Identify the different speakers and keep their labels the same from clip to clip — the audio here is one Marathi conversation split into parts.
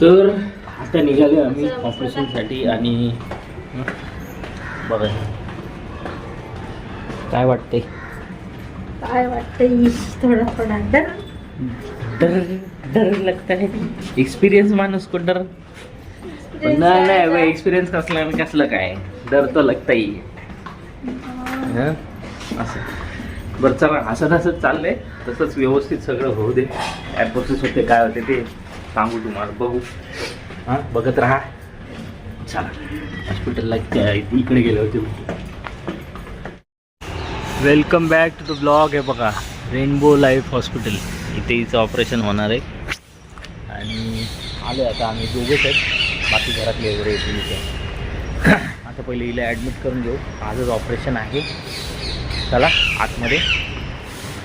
Speaker 1: तर आता निघाले आम्ही ऑपरेशनसाठी आणि बघा. काय वाटते
Speaker 2: काय वाटतं थोडा थोडा डर.
Speaker 1: डर डर लगता है. एक्सपिरियन्स माणूस को डर. नाही नाही एक्सपिरियन्स कसला कसलं काय? डर तर लगता ही. हं? असं. बरं चला असं तसंच चाललंय. तसंच व्यवस्थित सगळं होऊ दे. काय प्रोसेस होते काय होते ते. सांगू तुम्हाला बघू. हां बघत राहा. चला. हॉस्पिटलला इकडे गेले होते welcome back to the blog आहे बघा रेनबो लाईफ हॉस्पिटल इथे हिचं ऑपरेशन होणार आहे. आणि आलो आता आम्ही दोघेच आहेत. बाकी घरातले वगैरे येतील इथे आता पहिले हिला ॲडमिट करून घेऊ. आजच ऑपरेशन आहे. चला आतमध्ये.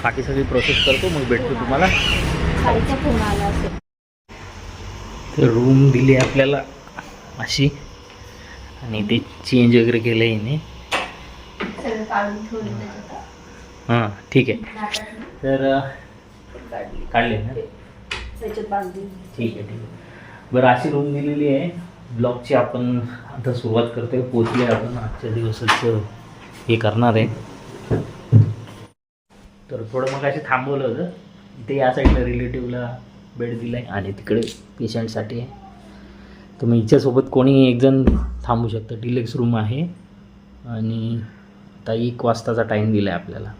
Speaker 1: बाकी सगळी प्रोसेस करतो मग भेटतो तुम्हाला
Speaker 2: खालचा फोन आला असेल
Speaker 1: तर रूम दिली आपल्याला अशी. आणि ते चेंज वगैरे केलं आहे हिने हां ठीक आहे. तर
Speaker 2: काढली
Speaker 1: ना? ठीक आहे ठीक आहे. बरं अशी रूम दिलेली आहे. ब्लॉगची आपण आता सुरुवात करतोय. पोचले आपण. आजच्या दिवसाच हे करणार आहे. तर थोडं मग असे थांबवलं होतं. ते या साईडला रिलेटिव्हला बेड दिला आहे आणि तिकडे पेशंटसाठी आहे. तर मग हिच्यासोबत कोणी एकजण थांबू शकतं. डिलेक्स रूम आहे. आणि आता एक वाजताचा टाईम दिला आहे आपल्याला.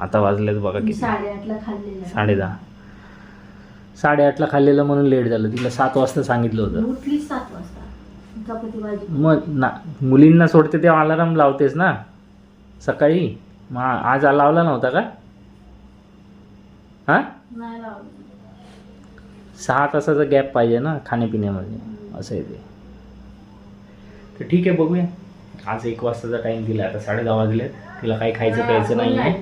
Speaker 1: आता वाजलेत बघा किती.
Speaker 2: साडेआठला खाल्लेलं.
Speaker 1: साडेदहा. साडेआठला खाल्लेलं म्हणून लेट झालं. तिला सात वाजता सांगितलं होतं.
Speaker 2: सात वाजता.
Speaker 1: मग ना मुलींना सोडते तेव्हा अलाराम लावतेस ना? सकाळी? मग आज लावला नव्हता का? हां? सहा तासाचा गॅप पाहिजे ना खाण्यापिण्यामध्ये असं आहे ते. तर ठीक आहे बघूया. आज एक वाजताचा टाईम दिला आता साडे दहा वाजले. तिला काही खायचं प्यायचं नाही आहे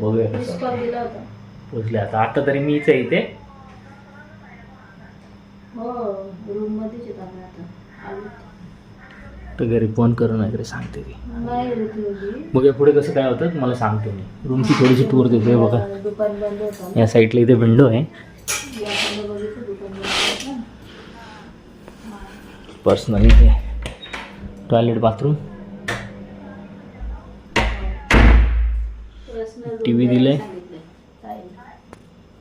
Speaker 1: बघूया कसं. पोचले आता. आता तरी मीच आहे इथे.
Speaker 2: हो
Speaker 1: तर घरी फोन करून वगैरे सांगते ती. बघूया पुढे कसं काय होतं. मला सांगतो मी. रूमची थोडीशी टूर देतोय बघा. या साईडला इथे विंडो आहे. पर्सनली ते टॉयलेट बाथरूम. TV
Speaker 2: room
Speaker 1: दिलंय?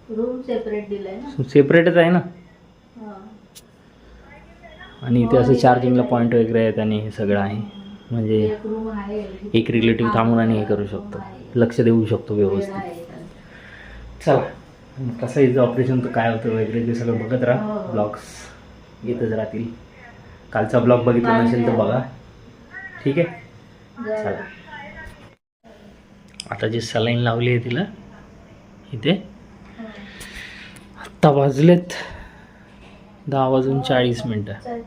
Speaker 2: रूम सेपरेट दिलाय ना?
Speaker 1: सेपरेटच आहे ना. आणि इथे असं चार्जिंगला पॉईंट वगैरे आहेत आणि हे सगळं आहे. म्हणजे
Speaker 2: एक
Speaker 1: रिलेटिव्ह थांबून आणि हे करू शकतो. लक्ष देऊ शकतो व्यवस्थित. चला. कसं हिचं ऑपरेशन तर काय होतं वगैरे ते सगळं बघत राहा.
Speaker 2: हो.
Speaker 1: ब्लॉग्स येतच राहतील. कालचा ब्लॉग बघितला नसेल तर बघा. ठीक आहे? चला आता जे सलाईन लावली आहे तिला इथे.
Speaker 2: हा.
Speaker 1: आत्ता वाजलेत दहा वाजून चाळीस मिनटं.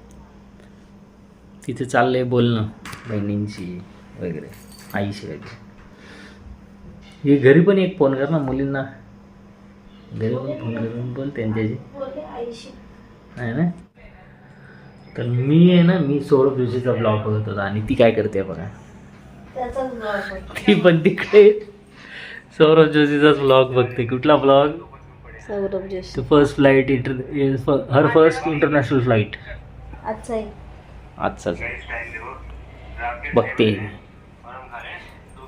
Speaker 1: तिथे चाललंय बोलणं बहिणींची वगैरे आईशी वगैरे. हे घरी पण एक फोन कर ना मुलींना. घरी पण फोन करून बोल त्यांच्याशी आहे ना? तर मी आहे ना मी सौरभ जोशीचा ब्लॉग बघत होता आणि ती काय करते बघा. ती पण तिकडे. सौरभ जोशीचाच ब्लॉग बघते. कुठला blog
Speaker 2: Saurabh Joshi.
Speaker 1: First flight inter हर फर्स्ट इंटरनॅशनल फ्लाईट
Speaker 2: आजचा
Speaker 1: आजचाच. बघते.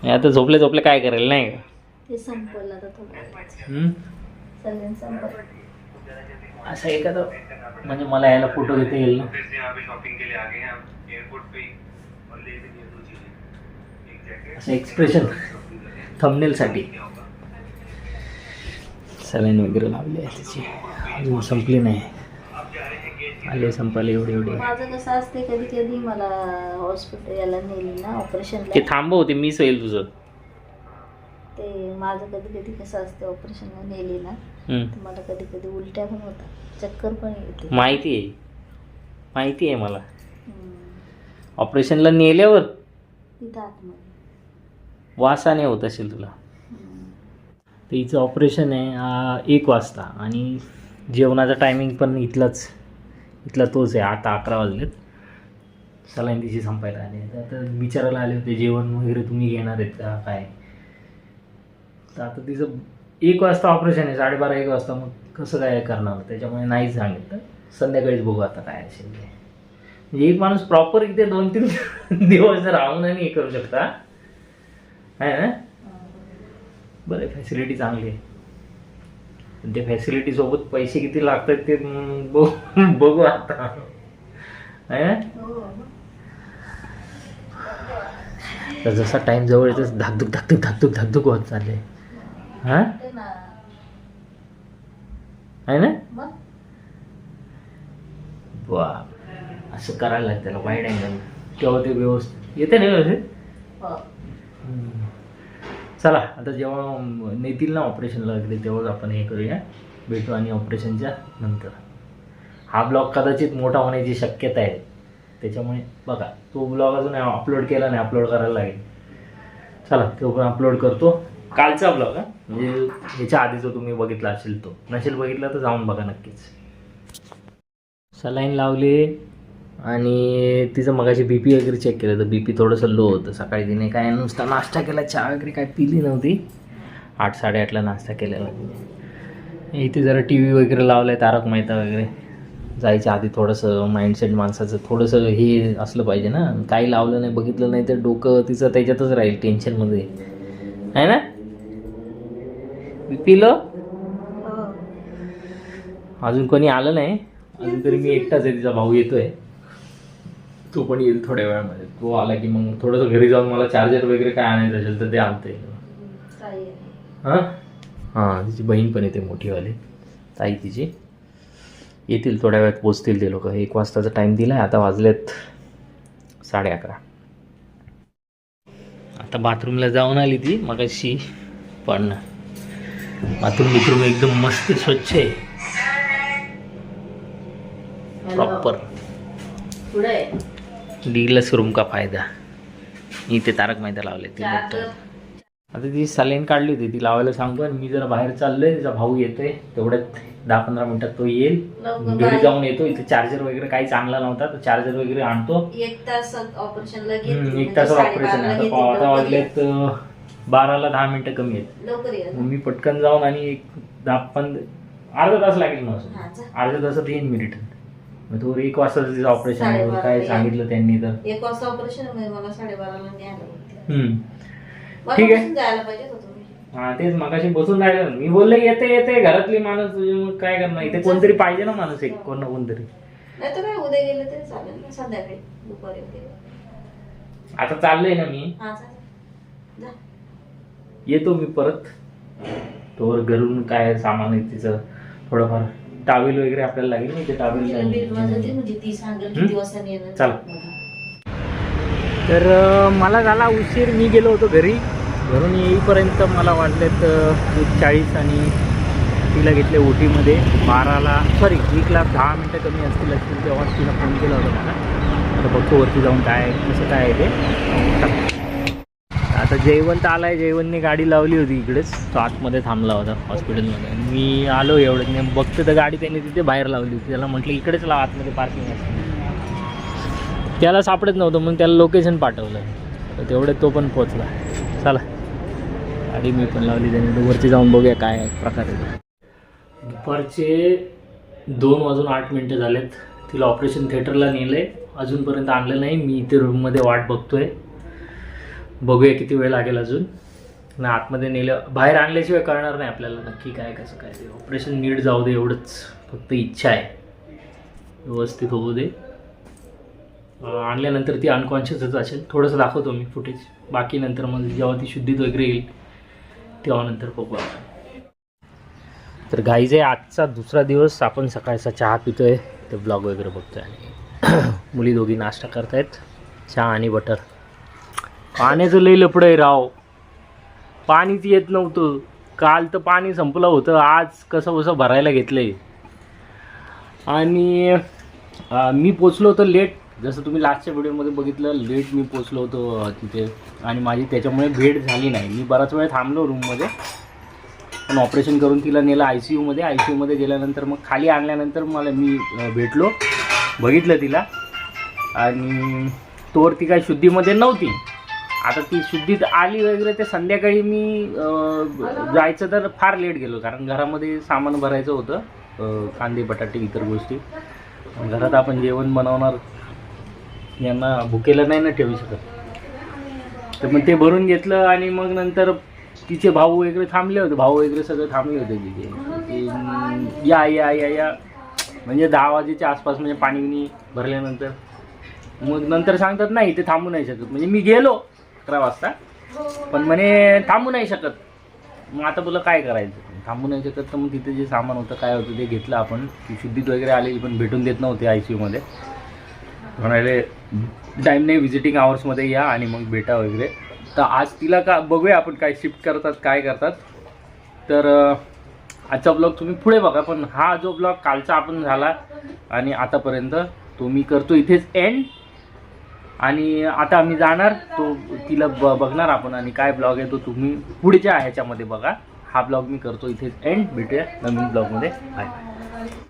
Speaker 1: आता झोपले झोपले काय करेल नाही
Speaker 2: ते
Speaker 1: असं एखादं म्हणजे मला यायला फोटो घेता येईल ना? असं एक्सप्रेशन थंबनेलसाठी सलाईन वगैरे लावली आहे त्याची. अजून संपली नाही. आले संपाले एवढे एवढे.
Speaker 2: माझं कसं असते कधी कधी मला हॉस्पिटल याला नेली ना
Speaker 1: ते
Speaker 2: ऑपरेशनला
Speaker 1: थांबवते मीच होईल तुझं.
Speaker 2: ते माझं कधी कधी कसं असते ऑपरेशनला नेली ना. तर मला कधी कधी उलट्या पण होतात. चक्कर पण येते.
Speaker 1: माहिती आहे. माहिती आहे मला. ऑपरेशनला नेल्यावर
Speaker 2: तिथं आतमध्ये.
Speaker 1: वासाने होत असेल तुला. तर हिचं ऑपरेशन आहे आ, एक वाजता. आणि जेवणाचा टायमिंग पण इथलाच इथला तोच आहे आता अकरा वाजलेत. सलाईन तिची संपायला आली. तर आता विचारायला आले होते जेवण वगैरे तुम्ही घेणार आहेत का काय? तर आता तिचं एक वाजता ऑपरेशन आहे साडेबारा एक वाजता मग कसं काय करणार? त्याच्यामुळे नाही सांगितलं. संध्याकाळीच बघू आता काय असेल ते. म्हणजे एक माणूस प्रॉपर इथे दोन तीन दिवस राहून आणि हे करू शकता. आहे ना? बरं फॅसिलिटी चांगली आहे. पण त्या फॅसिलिटी सोबत पैसे किती लागतात ते बघू बघू आता. आहे ना? तर जसा टाइम जवळ येतो धाकधूक धाकधूक धाकधूक धाकधूक होत चालले हा? आहे ना? असं करायला लागतं त्याला वाईट अँगल तेव्हा ते व्यवस्थित येते ना व्यवस्थित?
Speaker 2: हो.
Speaker 1: चला आता जेव्हा नेतील ना ऑपरेशनला वगैरे तेव्हाच आपण हे करूया. भेटू आणि ऑपरेशनच्या नंतर. हा ब्लॉग कदाचित मोठा होण्याची शक्यता आहे. त्याच्यामुळे बघा तो ब्लॉग अजून अपलोड केला नाही अपलोड करायला लागेल. चला तो पण अपलोड करतो. कालचा ब्लॉग हा? म्हणजे ह्याच्या आधी जो तुम्ही बघितला असेल तो. नसेल बघितला तर जाऊन बघा नक्कीच. सलाईन लावली आणि तिचं मगाशी बी पी वगैरे चेक केलं तर बी पी थोडंसं लो होतं. सकाळी तिने काय नुसता नाश्ता केला चहा वगैरे काय पिली नव्हती. आठ साडेआठला नाश्ता केलेला. इथे जरा टी व्ही वगैरे लावला आहे तारक मेहता वगैरे. जायच्या आधी थोडंसं माइंडसेट माणसाचं थोडंसं हे असलं पाहिजे ना. काही लावलं नाही बघितलं नाही तर डोकं तिचं त्याच्यातच राहील टेन्शनमध्ये आहे ना? पिलं?
Speaker 2: हो.
Speaker 1: अजून कोणी आलं नाही? अजून तरी मी एकटाच आहे तिचा भाऊ येतोय. तो पण येईल थोड्या वेळामध्ये. तो आला की मग थोडंसं घरी जाऊन मला चार्जर वगैरे काय आणायचं असेल तर ते आणता येईल
Speaker 2: ताई. आहे.
Speaker 1: हां? हां तिची बहीण पण येते मोठीवाली. ताई तिची. येतील थोड्या वेळात पोचतील ते लोक. एक वाजताचा टाईम दिला आहे आता वाजलेत साडे अकरा. आता बाथरूमला जाऊन आली ती मगाशी. पण बाथरूम बिथरूम एकदम मस्त स्वच्छ आहे प्रॉपर. डीलस रूम का फायदा? इथे तारक मेहता लावले ते आता ती सलाईन काढली होती ती लावायला सांगतो आणि मी जरा बाहेर चाललोय तिचा भाऊ येतोय तेवढ्यात दहा पंधरा मिनिटात तो येईल. घरी. जाऊन येतो इथे चार्जर वगैरे काही चांगला नव्हता तर चार्जर वगैरे आणतो.
Speaker 2: एक तास ऑपरेशनला घेतली
Speaker 1: एक तास
Speaker 2: म्हणजे
Speaker 1: ऑपरेशन
Speaker 2: लवकर
Speaker 1: वाजलेत बाराला दहा मिनिटं कमी आहेत.
Speaker 2: ये. लवकर ये.
Speaker 1: मग मी पटकन जाऊन आणि एक दहा पण अर्धा तास लागेल
Speaker 2: हा,
Speaker 1: मला
Speaker 2: जा.
Speaker 1: अर्ध्या तासात येईन मी रिटर्न मग तो एक वाजता तिचं ऑपरेशन
Speaker 2: साडेबारा
Speaker 1: काय सांगितलं त्यांनी तर.
Speaker 2: एक वाजता ऑपरेशन आहे मला साडेबाराला न्यायला
Speaker 1: हम्म.
Speaker 2: मला
Speaker 1: ठीक आहे.
Speaker 2: बसून जायला पाहिजे होतं तुम्ही.
Speaker 1: हा तेच मगाशी बसून राहिलं. मी बोलले येते येते. घरातली माणूस तुझी मग काय करणार? इथे कोणतरी पाहिजे ना माणूस एक कोण ना कोणतरी.
Speaker 2: नाही तर काय उद्या गेलं तरी चालेल ना संध्याकाळी. दुपारी वगैरे.
Speaker 1: आता चाललंय ना मी.
Speaker 2: हा चालेल. जा.
Speaker 1: येतो मी परत. तोवर घरून काय सामान आहे तिचं थोडंफार टावेल वगैरे आपल्याला लागेल ना
Speaker 2: ते
Speaker 1: टावेल
Speaker 2: म्हणजे
Speaker 1: चला. तर अं, मला झाला उशीर मी गेलो होतो घरी. घरून येईपर्यंत मला वाटलेत एक चाळीस आणि तिला घेतले ओटीमध्ये. बाराला सॉरी एकला दहा मिनटं कमी असतील असतील तेव्हा तिला फोन केला होता मला. आता बघतो वरती जाऊन काय कसं काय आहे ते. आता जयवंत आलाय जयवंतने गाडी लावली होती इकडेच. तो आतमध्ये थांबला होता हॉस्पिटलमध्ये. मी आलो एवढं नाही बघतो तर गाडी त्याने तिथे बाहेर लावली होती. त्याला म्हटलं इकडेच लाव आतमध्ये पार्किंग असते त्याला सापडत नव्हतं म्हणून त्याला लोकेशन पाठवलं. तर तेवढ्यात तो पण पोचला चला. गाडी मी पण लावली त्याने. वरती जाऊन बघूया काय प्रकार आहे दुपारचे दोन वाजून आठ मिनटं झालेत. तिला ऑपरेशन थिएटरला नेलं आहे अजूनपर्यंत आणलं नाही. मी इथे रूममध्ये वाट बघतोय. बघूया किती वेळ लागेल अजून. ना आतमध्ये नेलं बाहेर आणल्याशिवाय कळणार नाही आपल्याला नक्की काय कसं काय ते. ऑपरेशन नीट जाऊ दे एवढंच. फक्त इच्छा आहे. व्यवस्थित होऊ दे. आणल्यानंतर ती अनकॉन्शियसच असेल. थोडंसं दाखवतो मी फुटेज बाकी नंतर मग जेव्हा ती शुद्धीत वगैरे येईल तेव्हा नंतर बघू आपण. तर गाईज आहे आजचा दुसरा दिवस. आपण सकाळचा चहा पितो आहे ते ब्लॉग वगैरे बघतो आहे आणि मुली दोघी नाश्ता करतायत. चहा आणि बटर पाण्याचं लई लपड आहे राव. पाणीच येत नव्हतं. काल तर पाणी संपलं होतं. आज कसं कसं भरायला घेतलंय. आणि अं, मी पोचलो होतो लेट जसं तुम्ही लास्टच्या व्हिडिओमध्ये बघितलं लेट मी पोचलो होतो अं, तिथे. आणि माझी त्याच्यामुळे भेट झाली नाही. मी बराच वेळ थांबलो रूममध्ये पण ऑपरेशन करून तिला नेलं आय सी यूमध्ये आय सी यूमध्ये गेल्यानंतर मग खाली आणल्यानंतर मला मी अं, भेटलो. बघितलं तिला. आणि तोवर ती काय शुद्धीमध्ये नव्हती. आता ती शुद्धीत आली वगैरे ते संध्याकाळी मी जायचं तर फार लेट गेलो कारण घरामध्ये सामान भरायचं होतं कांदे बटाटे इतर गोष्टी. घरात आपण जेवण बनवणार यांना भुकेला नाही ना ठेवू शकत. तर मग ते भरून घेतलं आणि मग नंतर तिचे भाऊ वगैरे थांबले होते भाऊ वगैरे सगळे थांबले होते तिथे. या या या या. म्हणजे दहा वाजेच्या आसपास म्हणजे पाणी बिणी भरल्यानंतर. मग नंतर सांगतात नाही ते थांबू नाही शकत. म्हणजे मी गेलो अकरा वाजता. पण म्हणे थांबू नाही शकत. मग आता तुला काय करायचं? थांबू नाही शकत तर मग तिथे जे सामान होतं काय होतं ते घेतलं आपण. ती शुद्धीत वगैरे आलेली पण भेटून देत नव्हते आय सी यूमध्ये म्हणाले टाईम नाही व्हिजिटिंग आवर्समध्ये या आणि मग भेटा वगैरे. तर आज तिला का बघूया आपण काय शिफ्ट करतात काय करतात. तर आजचा ब्लॉग तुम्ही पुढे बघा पण हा जो ब्लॉग कालचा आपण झाला आणि आतापर्यंत तो मी करतो इथेच एंड आणि आता आम्ही जाणार तो तिला ब बघणार आपण आणि काय ब्लॉग आहे तो तुम्ही पुढच्या ह्याच्यामध्ये बघा. हा ब्लॉग मी करतो इथेच एंड भेटूया नवीन ब्लॉगमध्ये बाय